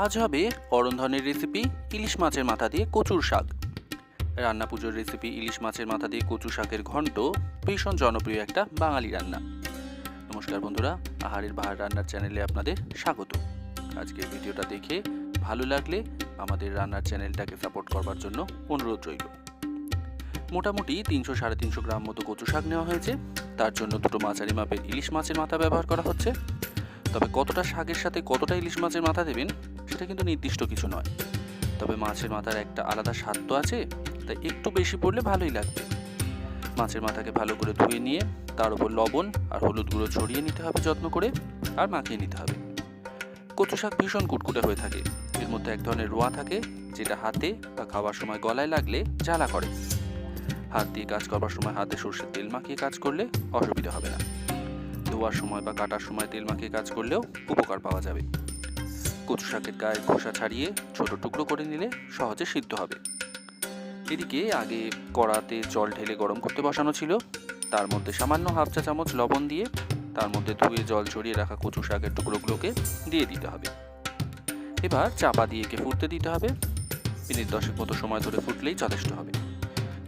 আজ হবে অরন্ধনের রেসিপি ইলিশ মাছের মাথা দিয়ে কচুর শাক। রান্না পুজোর রেসিপি ইলিশ মাছের মাথা দিয়ে কচু শাকের ঘন্ট, ভীষণ জনপ্রিয় একটা বাঙালি রান্না। নমস্কার বন্ধুরা, আহারের বাহার রান্নার চ্যানেলে আপনাদের স্বাগত। আজকের ভিডিওটা দেখে ভালো লাগলে আমাদের রান্নার চ্যানেলটাকে সাপোর্ট করবার জন্য অনুরোধ রইল। মোটামুটি তিনশো সাড়ে তিনশো গ্রাম মতো কচু শাক নেওয়া হয়েছে। তার জন্য দুটো মাঝারি মাপের ইলিশ মাছের মাথা ব্যবহার করা হচ্ছে। তবে কতটা শাকের সাথে কতটা ইলিশ মাছের মাথা দেবেন সেটা কিন্তু নির্দিষ্ট কিছু নয়। তবে মাছের মাথার একটা আলাদা স্বাদ তো আছে, তাই একটু বেশি পড়লে ভালোই লাগবে। মাছের মাথাকে ভালো করে ধুয়ে নিয়ে তার উপর লবণ আর হলুদ গুঁড়ো ছড়িয়ে নিতে হবে যত্ন করে আর মাখিয়ে নিতে হবে। কচু শাক ভীষণ কুটকুটে হয়ে থাকে। এর মধ্যে এক ধরনের রোয়া থাকে, যেটা হাতে বা খাওয়ার সময় গলায় লাগলে জ্বালা করে। হাত দিয়ে কাজ করবার সময় হাতে সর্ষের তেল মাখিয়ে কাজ করলে অসুবিধা হবে না। ধোয়ার সময় বা কাটার সময় তেল মাখিয়ে কাজ করলেও উপকার পাওয়া যাবে। কচু শাকের গায়ে খোসা ছাড়িয়ে ছোট টুকরো করে নিলে সহজে সিদ্ধ হবে। এদিকে আগে কড়াতে জল ঢেলে গরম করতে বসানো ছিল। তার মধ্যে সামান্য হাফ চা চামচ লবণ দিয়ে তার মধ্যে ধুয়ে জল ছড়িয়ে রাখা কচু শাকের টুকরোগুলোকে দিয়ে দিতে হবে। এবার চাপা দিয়ে একে ফুটতে দিতে হবে। মিনিট দশেক মতো সময় ধরে ফুটলেই যথেষ্ট হবে।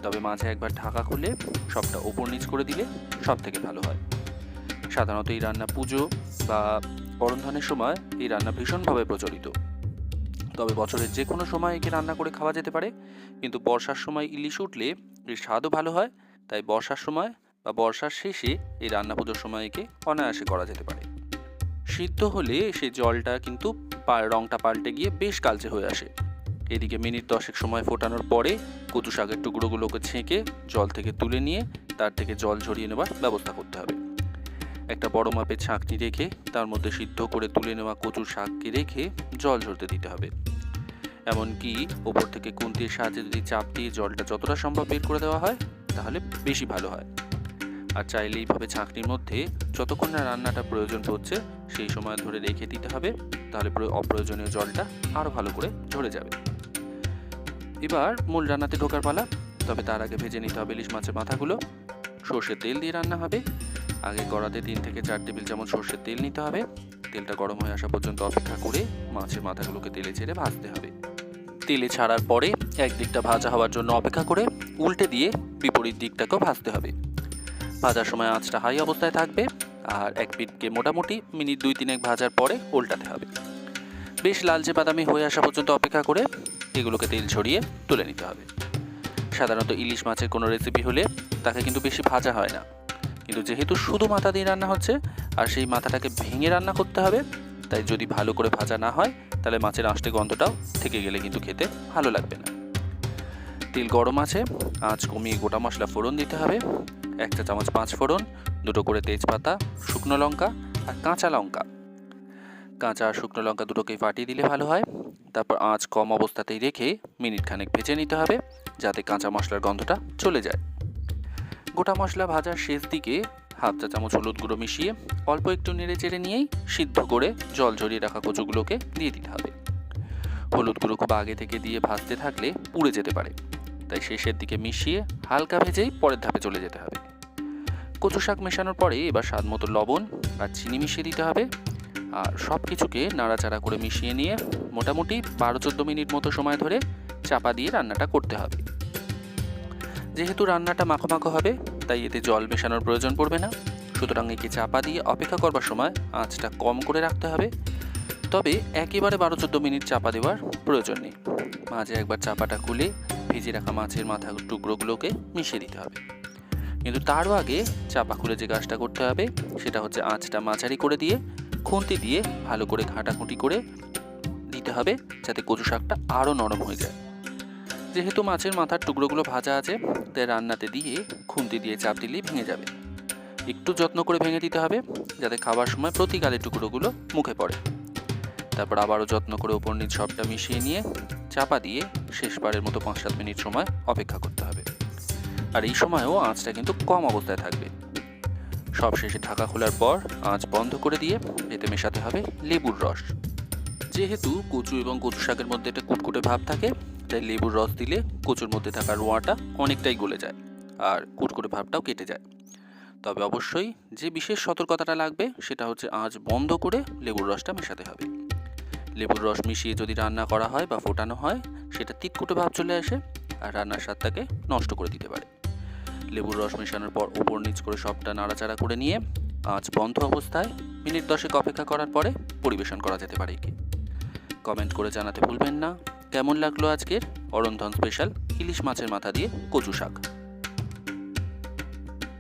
তবে মাঝে একবার ঢাকা খুলে সবটা ওপর নিচ করে দিলে সব থেকে ভালো হয়। সাধারণত এই রান্না পুজো বা বরণধানের সময় এই রান্না ভীষণভাবে প্রচলিত। তবে বছরের যে কোনো সময় একে রান্না করে খাওয়া যেতে পারে, কিন্তু বর্ষার সময় ইলিশ উঠলে এর স্বাদও ভালো হয়, তাই বর্ষার সময় বা বর্ষার শেষে এই রান্না পুজোর সময় একে অনায়াসে করা যেতে পারে। সিদ্ধ হলে সেই জলটা কিন্তু রংটা পাল্টে গিয়ে বেশ কালচে হয়ে আসে। এদিকে মিনিট দশেক সময় ফোটানোর পরে কচু শাকের টুকরোগুলোকে ছেঁকে জল থেকে তুলে নিয়ে তার থেকে জল ঝরিয়ে নেবার ব্যবস্থা করতে হবে। একটা বড় মাপের ছাঁকনি রেখে তার মধ্যে সিদ্ধ করে তুলে নেওয়া কচুর শাককে রেখে জল ঝরতে দিতে হবে। এমনকি ওপর থেকে কুন্তির সাহায্যে যদি চাপ দিয়ে জলটা যতটা সম্ভব বের করে দেওয়া হয়, তাহলে বেশি ভালো হয়। আর চাইলে এইভাবে ছাঁকনির মধ্যে যতক্ষণ না রান্নাটা প্রয়োজন পড়ছে, সেই সময় ধরে রেখে দিতে হবে, তাহলে অপ্রয়োজনীয় জলটা আরও ভালো করে ঝরে যাবে। এবার মূল রান্নাতে ঢোকার পালা, তবে তার আগে ভেজে নিতে হবে ইলিশ মাছের মাথাগুলো। সর্ষের তেল দিয়ে রান্না হবে। আগে কড়াতে তিন থেকে চার টেবিল চামচ সর্ষের তেল নিতে হবে। তেলটা গরম হয়ে আসা পর্যন্ত অপেক্ষা করে মাছের মাথাগুলোকে তেলে ছেড়ে ভাজতে হবে। তেলে ছাড়ার পরে একদিকটা ভাজা হওয়ার জন্য অপেক্ষা করে উল্টে দিয়ে বিপরীত দিকটাকেও ভাজতে হবে। ভাজার সময় আঁচটা হাই অবস্থায় থাকবে আর এক পিঠকে মোটামুটি মিনিট দুই তিনেক ভাজার পরে উল্টাতে হবে। বেশ লালচে বাদামি হয়ে আসা পর্যন্ত অপেক্ষা করে এগুলোকে তেল ছড়িয়ে তুলে নিতে হবে। সাধারণত ইলিশ মাছের কোনো রেসিপি হলে তাকে কিন্তু বেশি ভাজা হয় না। কিন্তু যেহেতু শুধু মাথা দিয়ে রান্না হচ্ছে, আর সেই মাথাটাকে ভেঙে রান্না করতে হবে, তাই যদি ভালো করে ভাজা না হয়, তাহলে মাছের আঁশটে গন্ধটাও থেকে গেলে কিন্তু খেতে ভালো লাগবে না। তেল গরম আছে, আঁচ কমিয়ে গোটা মশলা ফোড়ন দিতে হবে, এক চা চামচ পাঁচ ফোড়ন, দুটো করে তেজপাতা, শুকনো লঙ্কা আর কাঁচা লঙ্কা। কাঁচা আর শুকনো লঙ্কা দুটোকেই ফাটিয়ে দিলে ভালো হয়। তারপর আঁচ কম অবস্থাতেই রেখে মিনিট খানেক ভেজে নিতে হবে, যাতে কাঁচা মশলার গন্ধটা চলে যায়। গোটা মশলা ভাজার শেষ দিকে হাফ চা চামচ হলুদ গুঁড়ো মিশিয়ে অল্প একটু নেড়ে চেড়ে নিয়েই সিদ্ধ করে জল ঝরিয়ে রাখা কচুগুলোকে দিয়ে দিতে হবে। হলুদ গুঁড়ো খুব আগে থেকে দিয়ে ভাজতে থাকলে পুড়ে যেতে পারে। তাই শেষের দিকে মিশিয়ে হালকা ভেজেই পরের ধাপে চলে যেতে হবে। কচু শাক মেশানোর পরে এবার স্বাদ মতো লবণ আর চিনি মিশিয়ে দিতে হবে। আর সব কিছুকে নাড়াচাড়া করে মিশিয়ে নিয়ে মোটামুটি বারো চোদ্দ মিনিট মতো সময় ধরে চাপা দিয়ে রান্নাটা করতে হবে। যেহেতু রান্নাটা মাখো মাখো হবে, তাই এতে জল মেশানোর প্রয়োজন পড়বে না। সুতরাং একে চাপা দিয়ে অপেক্ষা করবার সময় আঁচটা কম করে রাখতে হবে। তবে একেবারে বারো চোদ্দ মিনিট চাপা দেওয়ার প্রয়োজন নেই। মাঝে একবার চাপাটা খুলে ভেজে রাখা মাছের মাথা টুকরোগুলোকে মিশিয়ে দিতে হবে। কিন্তু তারও আগে চাপা খুলে যে কাজটা করতে হবে, সেটা হচ্ছে আঁচটা মাঝারি করে দিয়ে, খুন্তি দিয়ে ভালো করে ঘাঁটাঘুঁটি করে দিতে হবে, যাতে কচু শাকটা আরও নরম হয়ে যায়। যেহেতু মাছের মাথার টুকরোগুলো ভাজা আছে তাই রান্নাতে দিয়ে খুন্তি দিয়ে চাপ দিলেই ভেঙে যাবে। একটু যত্ন করে ভেঙে দিতে হবে, যাতে খাবার সময় প্রতি গালের টুকরোগুলো মুখে পড়ে। তারপর আবারও যত্ন করে ওপর নিচ সবটা মিশিয়ে নিয়ে চাপা দিয়ে শেষবারের মতো পাঁচ সাত মিনিট সময় অপেক্ষা করতে হবে। আর এই সময়ও আঁচটা কিন্তু কম অবস্থায় থাকবে। সব শেষে ঢাকা খোলার পর আঁচ বন্ধ করে দিয়ে এতে মেশাতে হবে লেবুর রস। যেহেতু কচু এবং কচু শাকের মধ্যে একটা কুটকুটে ভাব থাকে তাই লেবুর রস দিলে কচুর মধ্যে থাকা রোঁয়াটা অনেকটাই গলে যায় আর কুটকুটে ভাবটাও কেটে যায়। তবে অবশ্যই যে বিশেষ সতর্কতাটা লাগবে সেটা হচ্ছে আঁচ বন্ধ করে লেবুর রসটা মেশাতে হবে। লেবুর রস মিশিয়ে যদি রান্না করা হয় বা ফোটানো হয়, সেটা তিতকুটে ভাব চলে আসে আর রান্নার স্বাদটাকে নষ্ট করে দিতে পারে। লেবুর রস মেশানোর পর উপর নিচ করে সবটা নাড়াচাড়া করে নিয়ে আঁচ বন্ধ অবস্থায় মিনিট দশেক অপেক্ষা করার পরে পরিবেশন করা যেতে পারে কমেন্ট করে জানাতে ভুলবেন না। কেমন লাগল আজকের? অরন্ধন স্পেশাল ইলিশ মাছের মাথা দিয়ে কচু শাক।